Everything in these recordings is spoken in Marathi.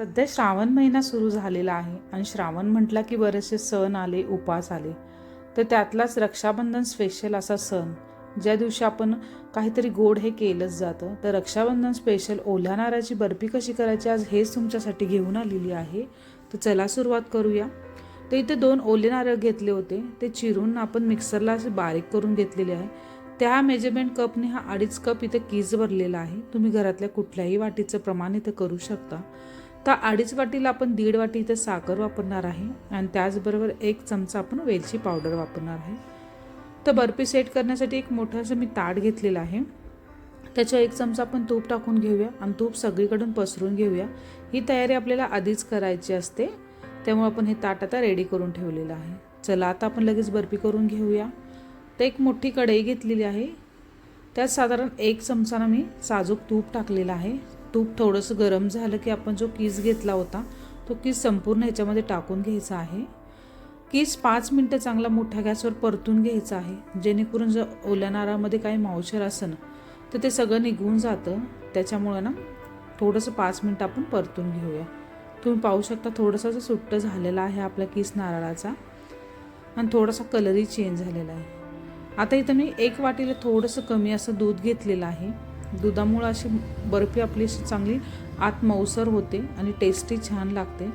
सध्या श्रावण महिना सुरू झालेला आहे आणि श्रावण म्हटला की बरेचसे सण आले उपास आले. तर त्यातलाच रक्षाबंधन स्पेशल असा सण ज्या दिवशी आपण काहीतरी गोड हे केलंच जातं. तर रक्षाबंधन स्पेशल ओल्या नारळाची बर्फी कशी करायची आज हेच तुमच्यासाठी घेऊन आलेली आहे. तर चला सुरुवात करूया. तर इथे दोन ओले नारळ घेतले होते. ते चिरून आपण मिक्सरला असे बारीक करून घेतलेले आहे. त्या मेजरमेंट कपने हा अडीच कप इथे कीज भरलेला आहे. तुम्ही घरातल्या कुठल्याही वाटीचं प्रमाण इथं करू शकता. तर अडीच वाटीला आपण दीड वाटी इथे साखर वापरणार आहे आणि त्याचबरोबर एक चमचा आपण वेलची पावडर वापरणार आहे. तर बर्फी सेट करण्यासाठी एक मोठं असं मी ताट घेतलेलं आहे. त्याच्या एक चमचा आपण तूप टाकून घेऊया आणि तूप सगळीकडून पसरून घेऊया. ही तयारी आपल्याला आधीच करायची असते. त्यामुळे आपण हे ताट आता रेडी करून ठेवलेलं आहे. चला आता आपण लगेच बर्फी करून घेऊया. तर एक मोठी कढई घेतलेली आहे. त्यात साधारण एक चमचानं मी साजूक तूप टाकलेलं आहे. तूप थोडंसं गरम झालं की आपण जो कीस घेतला होता तो कीस संपूर्ण ह्याच्यामध्ये टाकून घ्यायचा आहे. कीस पाच मिनटं चांगला मोठ्या गॅसवर परतून घ्यायचा आहे. जेणेकरून जर ओल्या नारळामध्ये काही मावशर असं तर ते सगळं निघून जातं. त्याच्यामुळं ना थोडंसं पाच मिनटं आपण परतून घेऊया. तुम्ही पाहू शकता थोडंसं असं सुट्ट झालेला आहे आपला किस नारळाचा. आणि थोडासा कलरही चेंज झालेला आहे. आता इथं मी एक वाटीला थोडंसं कमी असं दूध घेतलेलं आहे. दुधामुळं अशी बर्फी आपली अशी चांगली आत मऊसर होते आणि टेस्टी छान लागते.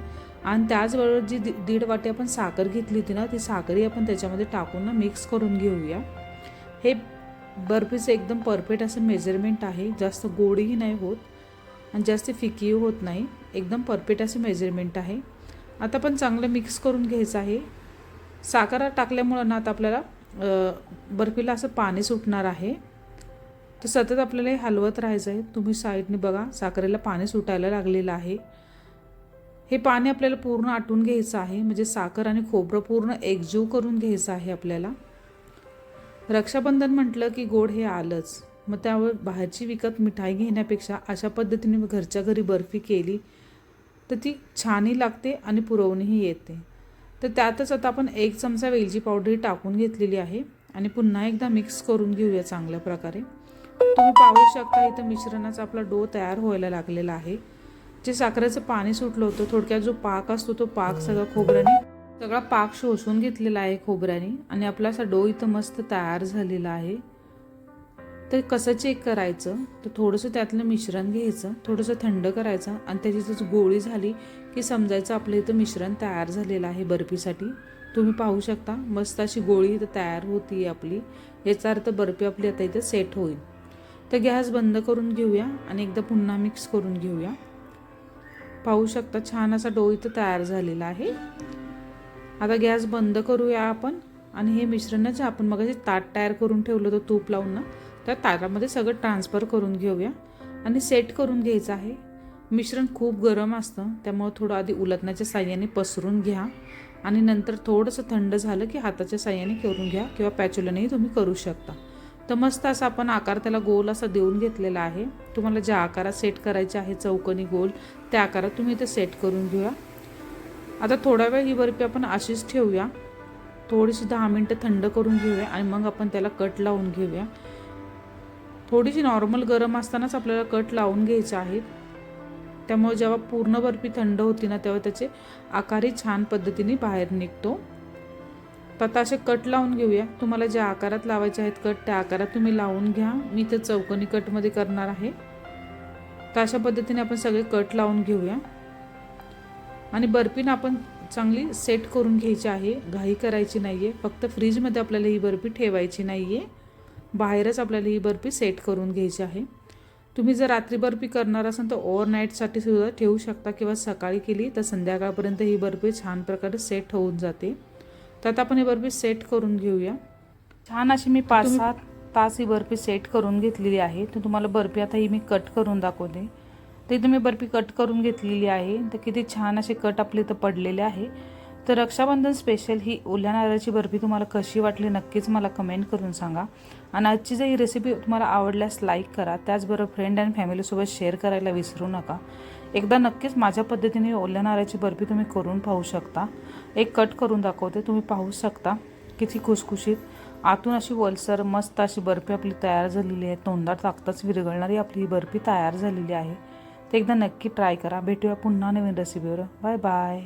आणि त्याचबरोबर जी दि दीड वाटी आपण साखर घेतली होती ना ती साखरही आपण त्याच्यामध्ये टाकून ना मिक्स करून घेऊया. हे बर्फीचं एकदम परफेक्ट असं मेजरमेंट आहे. जास्त गोडही नाही होत आणि जास्त फिकीही होत नाही. एकदम परफेक्ट असं मेजरमेंट आहे. आता पण चांगलं मिक्स करून घ्यायचं आहे. साखर टाकल्यामुळं ना आता आपल्याला बर्फीला असं पाणी सुटणार आहे. तर सतत आपल्याला हे हलवत राहायचं आहे. तुम्ही साईडने बघा साखरेला पाणी सुटायला लागलेलं आहे. हे पाणी आपल्याला पूर्ण आटून घ्यायचं आहे. म्हणजे साखर आणि खोबरं पूर्ण एकजीव करून घ्यायचं आहे आपल्याला. रक्षाबंधन म्हटलं की गोड हे आलंच. मग त्यावर बाहेरची विकत मिठाई घेण्यापेक्षा अशा पद्धतीने घरच्या घरी बर्फी केली. तर ती छानही लागते आणि पुरवणीही येते. तर त्यातच आता आपण एक चमचा वेलची पावडर टाकून घेतलेली आहे. आणि पुन्हा एकदा मिक्स करून घेऊया चांगल्या प्रकारे. तुम्ही पाहू शकता इथं मिश्रणाचा आपला डो तयार व्हायला लागलेला आहे. जे साखरेचं पाणी सुटलं होतं थोडक्यात जो पाक असतो तो पाक सगळा खोबऱ्याने सगळा पाक शोषून घेतलेला आहे खोबऱ्याने आणि आपला असा डो इथं मस्त तयार झालेला आहे. तर कसं चेक करायचं? तर थोडंसं त्यातलं मिश्रण घ्यायचं थोडंसं थंड करायचं आणि त्याची जर गोळी झाली की समजायचं आपलं इथं मिश्रण तयार झालेलं आहे बर्फीसाठी. तुम्ही पाहू शकता मस्त अशी गोळी इथं तयार होती आपली. याचा अर्थ बर्फी आपली आता इथं सेट होईल. तर गॅस बंद करून घेऊया आणि एकदा पुन्हा मिक्स करून घेऊया. पाहू शकता छान असा डो इथं तयार झालेला आहे. आता गॅस बंद करूया आपण आणि हे मिश्रण जे आपण मग ताट तयार करून ठेवलं होतं तूप लावून ना त्या ताटामध्ये सगळं ट्रान्सफर करून घेऊया. आणि सेट करून घ्यायचं आहे. मिश्रण खूप गरम असतं त्यामुळं थोडं आधी उलटण्याच्या साह्याने पसरून घ्या. आणि नंतर थोडंसं थंड झालं की हाताच्या साह्याने करून घ्या किंवा पॅचुलनही तुम्ही करू शकता. तर मस्त असा आपण आकार त्याला गोल असा देऊन घेतलेला आहे. तुम्हाला ज्या आकारात सेट करायचे आहे चौकनी गोल त्या आकारात तुम्ही इथे सेट करून घेऊया. आता थोडा वेळ ही बर्फी आपण अशीच ठेवूया. थोडीशी दहा मिनटं थंड करून घेऊया आणि मग आपण त्याला कट लावून घेऊया. थोडीशी नॉर्मल गरम असतानाच आपल्याला कट लावून घ्यायचे आहेत. त्यामुळे जेव्हा पूर्ण बर्फी थंड होती ना तेव्हा त्याचे आकारही छान पद्धतीने बाहेर निघतो. तर आता असे कट लावून घेऊया. तुम्हाला ज्या आकारात लावायचे आहेत कट त्या आकारात तुम्ही लावून घ्या. मी ते चौकोनी कटमध्ये करणार आहे. तर अशा पद्धतीने आपण सगळे कट लावून घेऊया. आणि बर्फीनं आपण चांगली सेट करून घ्यायची आहे. घाई करायची नाही आहे फक्त फ्रीजमध्ये आपल्याला ही बर्फी ठेवायची नाही आहे बाहेरच आपल्याला ही बर्फी सेट करून घ्यायची आहे. तुम्ही जर रात्री बर्फी करणार असाल तर ओव्हरनाईटसाठी सुद्धा ठेवू शकता किंवा सकाळी केली तर संध्याकाळपर्यंत ही बर्फी छान प्रकारे सेट होऊन जाते. तर आता आपण ही बर्फी सेट करून घेऊया. छान अशी मी पाच सात तास ही बर्फी सेट करून घेतलेली आहे. तर तुम्हाला बर्फी आता ही मी कट करून दाखवते. तर इथं मी बर्फी कट करून घेतलेली आहे. तर किती छान असे कट आपले इथं पडलेले आहे. तर रक्षाबंधन स्पेशल ही ओल्या नारळाची बर्फी तुम्हाला कशी वाटली नक्कीच मला कमेंट करून सांगा. आणि आजची जर ही रेसिपी तुम्हाला आवडल्यास लाईक करा. त्याचबरोबर फ्रेंड अँड फॅमिलीसोबत शेअर करायला विसरू नका. एकदा नक्कीच माझ्या पद्धतीने ओल्या नारळाची बर्फी तुम्ही करून पाहू शकता. एक कट करून दाखवते. तुम्ही पाहू शकता किती खुसखुशीत. आतून अशी वलसर मस्त अशी बर्फी आपली तयार झालेली आहे. तोंडात टाकताच विरघळणारी आपली ही बर्फी तयार झालेली आहे. ते एकदा नक्की ट्राय करा. भेटूया पुन्हा नवीन रेसिपीवर बाय बाय